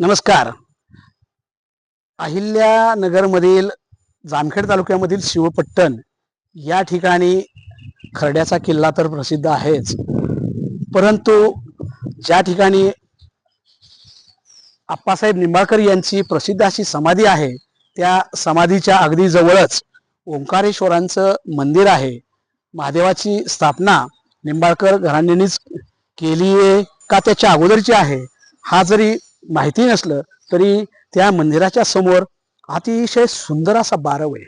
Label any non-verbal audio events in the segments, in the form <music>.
नमस्कार. अहिल्यानगरमधील जामखेड तालुक्यामधील शिवपट्टण या ठिकाणी खर्ड्याचा किल्ला तर प्रसिद्ध आहेच. परंतु ज्या ठिकाणी आप्पासाहेब निंबाळकर यांची प्रसिद्ध अशी समाधी आहे त्या समाधीच्या अगदी जवळच ओंकारेश्वरांचं मंदिर आहे. महादेवाची स्थापना निंबाळकर घराण्यांनीच केली आहे का त्याच्या अगोदरची आहे हा जरी माहिती नसलं तरी त्या मंदिराच्या समोर अतिशय सुंदर असा बारव आहे.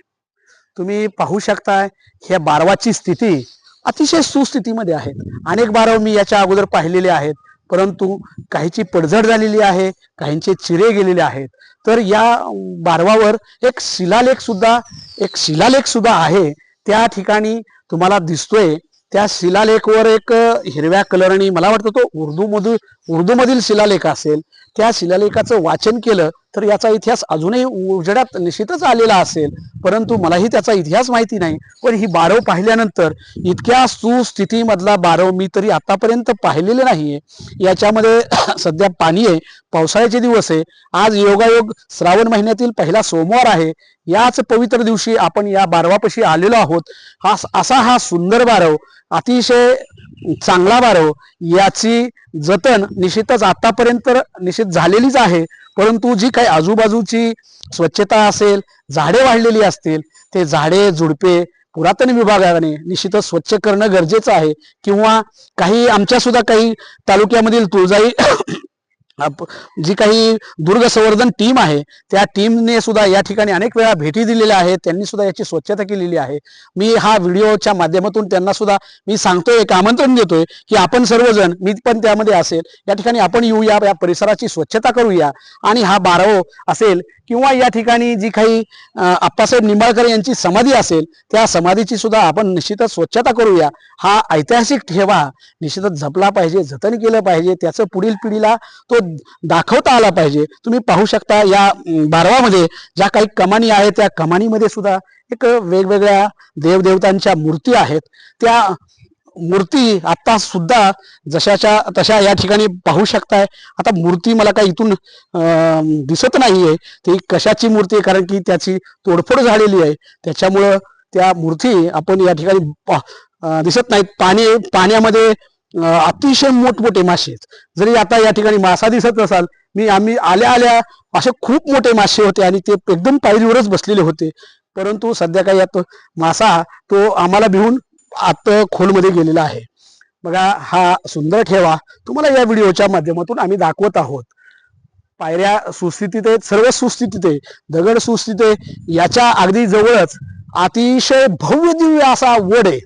तुम्ही पाहू शकताय ह्या बारवाची स्थिती अतिशय सुस्थितीमध्ये आहे. अनेक बारव मी याच्या अगोदर पाहिलेले आहेत परंतु काहीची पडझड झालेली आहे काहींचे चिरे गेलेले आहेत. तर या बारवावर एक शिलालेख सुद्धा एक शिलालेख सुद्धा आहे. त्या ठिकाणी तुम्हाला दिसतोय त्या शिलालेखवर एक हिरव्या कलरनी मला वाटतं तो उर्दू मधून उर्दू मधील शिलालेख असेल त्या शिलालेखाचं वाचन केलं तर याचा इतिहास अजूनही उजेडात निश्चितच आलेला असेल. परंतु मलाही त्याचा इतिहास माहिती नाही. पण ही बारव पाहिल्यानंतर इतक्या सुस्थितीमधला बारव मी तरी आतापर्यंत पाहिलेले नाहीये. याच्यामध्ये <clears throat> सध्या पाणी आहे पावसाळ्याचे दिवस आहे. आज योगायोग श्रावण महिन्यातील पहिला सोमवार आहे. याच पवित्र दिवशी आपण या बारवापाशी आलेलो आहोत. हा असा हा सुंदर बारव. अतिशय चांगला वारो याची जतन निश्चितच आतापर्यंत निश्चित झालेलीच आहे. परंतु जी काही आजूबाजूची स्वच्छता असेल झाडे वाढलेली असतील ते झाडे झुडपे पुरातन विभागाने निश्चितच स्वच्छ करणं गरजेचं आहे. किंवा काही आमच्या सुद्धा काही तालुक्यामधील तुळजाई जी काही दुर्ग संवर्धन टीम आहे त्या टीमने सुद्धा या ठिकाणी अनेक वेळा भेटी दिलेल्या आहेत त्यांनी सुद्धा याची स्वच्छता केलेली आहे. मी हा व्हिडिओच्या माध्यमातून त्यांना सुद्धा मी सांगतोय एक आमंत्रण देतोय की आपण सर्वजण मी पण त्यामध्ये असेल या ठिकाणी आपण येऊया या परिसराची स्वच्छता करूया. आणि हा बारावो असेल किंवा या ठिकाणी जी काही आप्पासाहेब निंबाळकर यांची समाधी असेल त्या समाधीची सुद्धा आपण निश्चितच स्वच्छता करूया. हा ऐतिहासिक ठेवा. निश्चितच जपला पाहिजे जतन केलं पाहिजे त्याचं पुढील पिढीला तो दाखवता आला पाहिजे. तुम्ही पाहू शकता या बारवामध्ये ज्या काही कमानी आहेत त्या कमानीमध्ये सुद्धा एक वेगवेगळ्या देवदेवतांच्या मूर्ती आहेत. त्या मूर्ती आता सुद्धा जशाच्या तशा या ठिकाणी पाहू शकताय. आता मूर्ती मला काही इथून दिसत नाहीये. ती कशाची मूर्ती आहे? कारण की त्याची तोडफोड झालेली आहे. त्याच्यामुळं त्या मूर्ती आपण या ठिकाणी दिसत नाहीत. पाणी पाण्यामध्ये अतिशय मोठमोठे मासे आहेत. जरी आता या ठिकाणी मासा दिसत नसाल मी आम्ही आल्या आल्या असे खूप मोठे मासे होते आणि ते एकदम पायरीवरच बसलेले होते. परंतु सध्या काही यात मासा तो आम्हाला भिवून आत खोलमध्ये गेलेला आहे. बघा हा सुंदर ठेवा. तुम्हाला या व्हिडिओच्या माध्यमातून आम्ही दाखवत आहोत. पायऱ्या सुस्थितीत आहेत सर्व सुस्थितीत आहे. दगड सुस्थित आहे. याच्या अगदी जवळच अतिशय भव्य दिव्य असा वड आहे.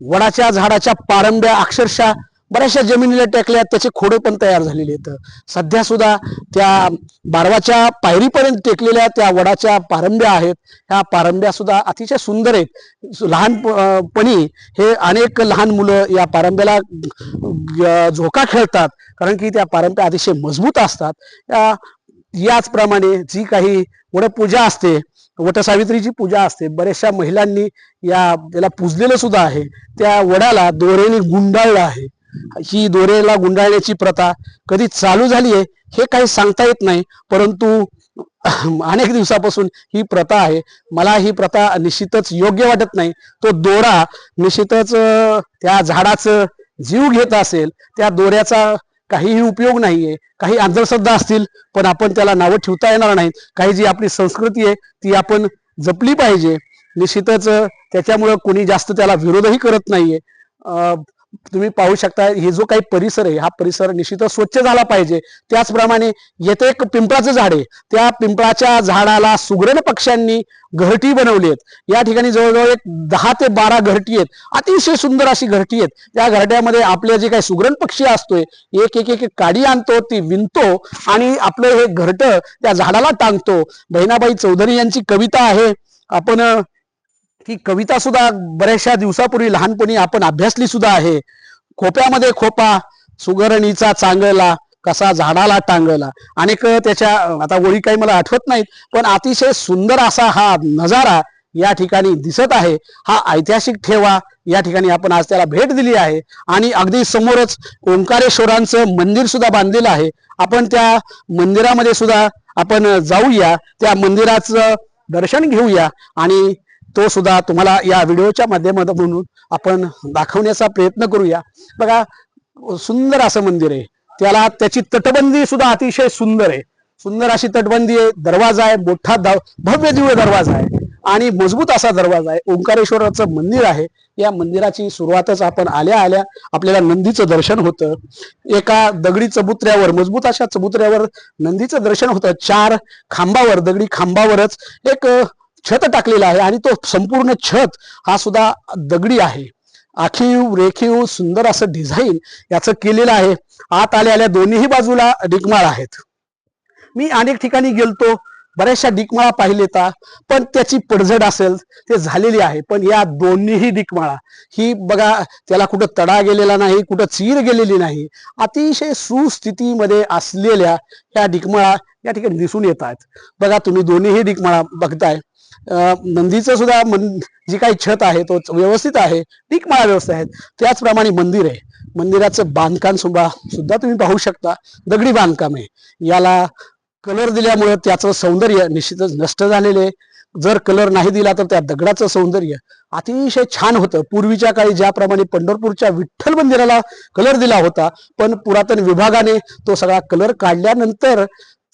वडाच्या झाडाच्या पारंब्या अक्षरशः बऱ्याचशा जमिनीला टेकल्या त्याचे खोडे पण तयार झालेले आहेत. सध्या सुद्धा त्या बारवाच्या पायरीपर्यंत टेकलेल्या त्या वडाच्या पारंब्या आहेत. ह्या पारंब्या सुद्धा अतिशय सुंदर आहेत. लहानपणी हे अनेक लहान मुलं या पारंब्याला झोका खेळतात. कारण की त्या पारंब्या अतिशय मजबूत असतात. याचप्रमाणे जी काही वडपूजा असते वटसावित्रीची पूजा असते. बऱ्याचशा महिलांनी या त्याला पूजलेलं सुद्धा आहे. त्या वडाला दोऱ्याने गुंडाळलं आहे. ही दोऱ्याला गुंडाळण्याची प्रथा कधी चालू झाली आहे हे काही सांगता येत नाही परंतु <clears throat> अनेक दिवसापासून ही प्रथा आहे. मला ही प्रथा निश्चितच योग्य वाटत नाही. तो दोरा निश्चितच त्या झाडाचं जीव घेत असेल त्या दोऱ्याचा काहीही उपयोग नाहीये काही अंधश्रद्धा असतील पण आपण त्याला नावं ठेवता येणार नाहीत. काही जी आपली संस्कृती आहे ती आपण जपली पाहिजे. निश्चितच त्याच्यामुळं कोणी जास्त त्याला विरोधही करत नाहीये. तुम्ही पाहू शकता हे जो काही परिसर आहे हा परिसर निश्चितच स्वच्छ झाला पाहिजे. त्याचप्रमाणे येथे एक पिंपळाचं झाड आहे. त्या पिंपळाच्या झाडाला सुगरण पक्ष्यांनी घरटी बनवली आहेत. या ठिकाणी जवळजवळ एक दहा ते बारा घरटी आहेत. अतिशय सुंदर अशी घरटी आहेत. त्या घरट्यामध्ये आपले जे काही सुगरण पक्षी असतोय एक एक एक एक काडी आणतो ती विणतो आणि आपलं हे घरट त्या झाडाला टांगतो. बहिणाबाई चौधरी यांची कविता आहे. आपण ती कविता सुद्धा बऱ्याचशा दिवसापूर्वी लहानपणी आपण अभ्यासली सुद्धा आहे. खोप्यामध्ये खोपा सुगरणीचा चांगला कसा झाडाला टांगला. अनेक त्याच्या आता ओळी काही मला आठवत नाहीत पण अतिशय सुंदर असा हा नजारा या ठिकाणी दिसत आहे. हा ऐतिहासिक ठेवा या ठिकाणी आपण आज त्याला भेट दिली आहे. आणि अगदी समोरच ओंकारेश्वरांचं मंदिर सुद्धा बांधलेलं आहे. आपण त्या मंदिरामध्ये सुद्धा आपण जाऊया त्या मंदिराचं दर्शन घेऊया. आणि तो सुद्धा तुम्हाला या व्हिडिओच्या माध्यमातून आपण दाखवण्याचा प्रयत्न करूया. बघा सुंदर असं मंदिर आहे. त्याला त्याची तटबंदी सुद्धा अतिशय सुंदर आहे. सुंदर अशी तटबंदी आहे. दरवाजा आहे. मोठा भव्य दिव्य दरवाजा आहे. आणि मजबूत असा दरवाजा आहे. ओंकारेश्वराचं मंदिर आहे. या मंदिराची सुरुवातच आपण आल्या आल्या आपल्याला नंदीचं दर्शन होतं. एका दगडी चबुत्र्यावर मजबूत अशा चबुत्र्यावर नंदीचं दर्शन होतं. चार खांबावर दगडी खांबावरच एक छत टाकलेला आहे आणि तो संपूर्ण छत हा सुद्धा दगडी आहे. आखीव रेखीव सुंदर असं डिझाईन याचं केलेलं आहे. आत आल्या आल्या दोन्हीही बाजूला डिकमाळ आहेत. मी अनेक ठिकाणी गेलतो. बऱ्याचशा डिकमाळा पाहिलेता पण त्याची पडझड असेल ते झालेली आहे. पण या दोन्हीही डिकमाळा ही बघा त्याला कुठं तडा गेलेला नाही कुठं चीर गेलेली नाही अतिशय सुस्थितीमध्ये असलेल्या या डिकमाळा या ठिकाणी दिसून येत आहेत. बघा तुम्ही दोन्हीही डिकमाळा बघताय. नंदीचं सुद्धा मन जी काही छत आहे तो व्यवस्थित आहे डिकमाळा व्यवस्थित आहेत त्याचप्रमाणे मंदिर आहे. मंदिराचं बांधकाम सुद्धा सुद्धा तुम्ही पाहू शकता. दगडी बांधकाम आहे. याला कलर दिल्यामुळे त्याचं सौंदर्य निश्चितच नष्ट झालेले आहे. जर कलर नाही दिला तर त्या दगडाचं सौंदर्य अतिशय छान होतं. पूर्वीच्या काळी ज्याप्रमाणे पंढरपूरच्या विठ्ठल मंदिराला कलर दिला होता पण पुरातन विभागाने तो सगळा कलर काढल्यानंतर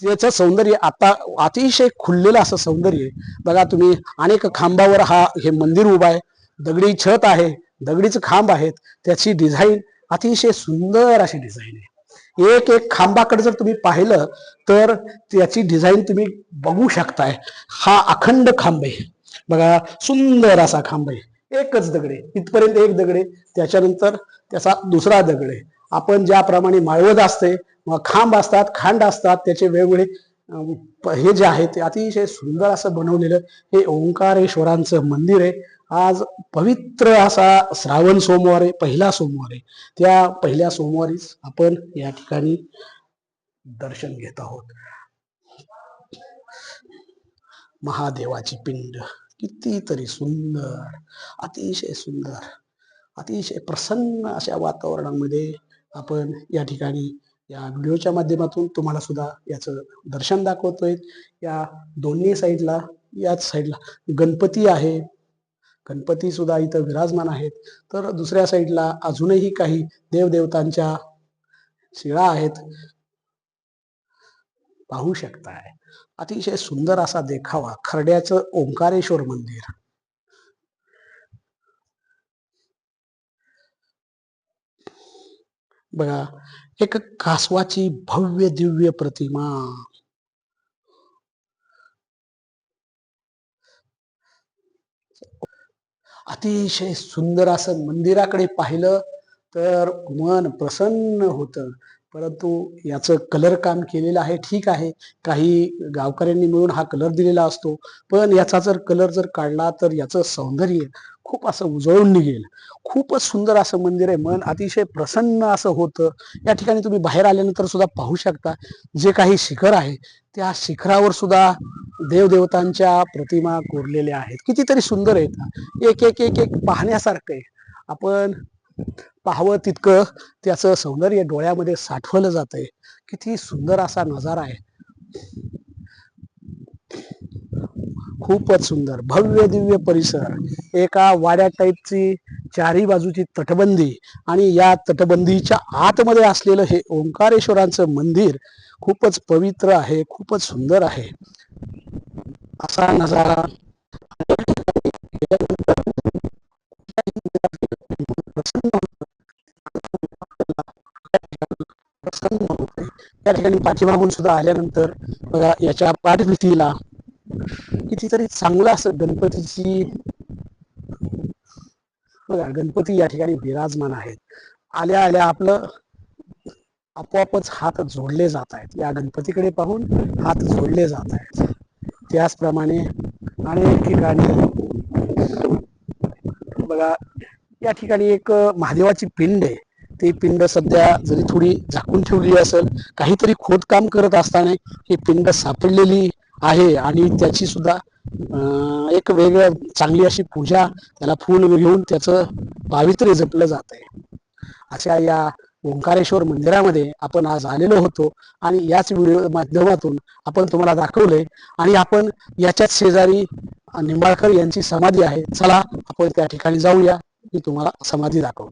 त्याचं सौंदर्य आता अतिशय खुललेलं असं सौंदर्य आहे. बघा तुम्ही अनेक खांबावर हा हे मंदिर उभं आहे. दगडी छत आहे दगडीच खांब आहेत. त्याची डिझाईन अतिशय सुंदर अशी डिझाईन आहे. एक एक खांबाकडे जर तुम्ही पाहिलं तर त्याची डिझाईन तुम्ही बघू शकताय. हा अखंड खांब आहे. बघा सुंदर असा खांब आहे. एकच दगडे इथपर्यंत एक दगडे त्याच्यानंतर त्याचा दुसरा दगड. आहे आपण ज्याप्रमाणे माळवद असते मग खांब असतात खांड असतात त्याचे वेगवेगळे हे जे आहे ते अतिशय सुंदर असं बनवलेलं हे ओंकारेश्वरांचं मंदिर आहे. आज पवित्र असा श्रावण सोमवार आहे पहिला सोमवार आहे. त्या पहिल्या सोमवारीच आपण या ठिकाणी दर्शन घेत आहोत. महादेवाची पिंड कितीतरी सुंदर अतिशय सुंदर अतिशय प्रसन्न अशा वातावरणामध्ये आपण या ठिकाणी या व्हिडिओच्या माध्यमातून तुम्हाला सुद्धा याचं दर्शन दाखवतोय. या दोन्ही साईडला याच साईडला गणपती आहे. गणपती सुद्धा इथं विराजमान आहेत. तर दुसऱ्या साईडला अजूनही काही देवदेवतांच्या शिळा आहेत. पाहू शकताय. अतिशय सुंदर असा देखावा खर्ड्याचं ओंकारेश्वर मंदिर. बघा एक कासवाची भव्य दिव्य प्रतिमा. अतिशय सुंदर असं मंदिराकडे पाहिलं तर मन प्रसन्न होतं. परंतु याचं कलर काम केलेलं आहे ठीक आहे. काही गावकऱ्यांनी मिळून हा कलर दिलेला असतो. पण याचा जर कलर जर काढला तर याचं सौंदर्य खूप असं उजळून निघेल. खूपच सुंदर असं मंदिर आहे. मन अतिशय प्रसन्न असं होतं. या ठिकाणी तुम्ही बाहेर आल्यानंतर सुद्धा पाहू शकता. जे काही शिखर आहे त्या शिखरावर सुद्धा देवदेवतांच्या प्रतिमा कोरलेल्या आहेत. कितीतरी सुंदर आहेत. एक एक एक एक पाहण्यासारखं आहे. आपण पाहावं तितकं त्याचं सौंदर्य डोळ्यामध्ये साठवलं जातंय. किती सुंदर असा नजारा आहे. खूपच सुंदर. भव्य दिव्य परिसर. एका वाड्या टाईपची चारी बाजूची तटबंदी आणि या तटबंदीच्या आतमध्ये असलेलं हे ओंकारेश्वरांचं मंदिर खूपच पवित्र आहे खूपच सुंदर आहे. असा नजारा प्रसन्न होते त्या ठिकाणी पाठीमागून सुद्धा आल्यानंतर बघा याच्या पाठभीतीला कितीतरी चांगलं असं गणपतीची बघा गणपती या ठिकाणी विराजमान आहेत आल्या आल्या आपलं आपोआपच हात जोडले जात आहेत या गणपतीकडे पाहून हात जोडले जात आहेत त्याचप्रमाणे अनेक ठिकाणी बघा या ठिकाणी एक महादेवाची पिंड आहे. ती पिंड सध्या जरी थोडी झाकून ठेवली असेल काहीतरी खोदकाम करत असताना ही पिंड सापडलेली आहे आणि त्याची सुद्धा अं, एक वेगळ्या चांगली अशी पूजा त्याला फूल घेऊन त्याचं पावित्र्य जपलं जात आहे अशा या ओंकारेश्वर मंदिरामध्ये आपण आज आलेलो होतो आणि याच व्हिडिओ माध्यमातून आपण तुम्हाला दाखवले आणि आपण याच्याच शेजारी निंबाळकर यांची समाधी आहे. चला आपण त्या ठिकाणी जाऊया. मी तुम्हाला समाधी दाखवतो.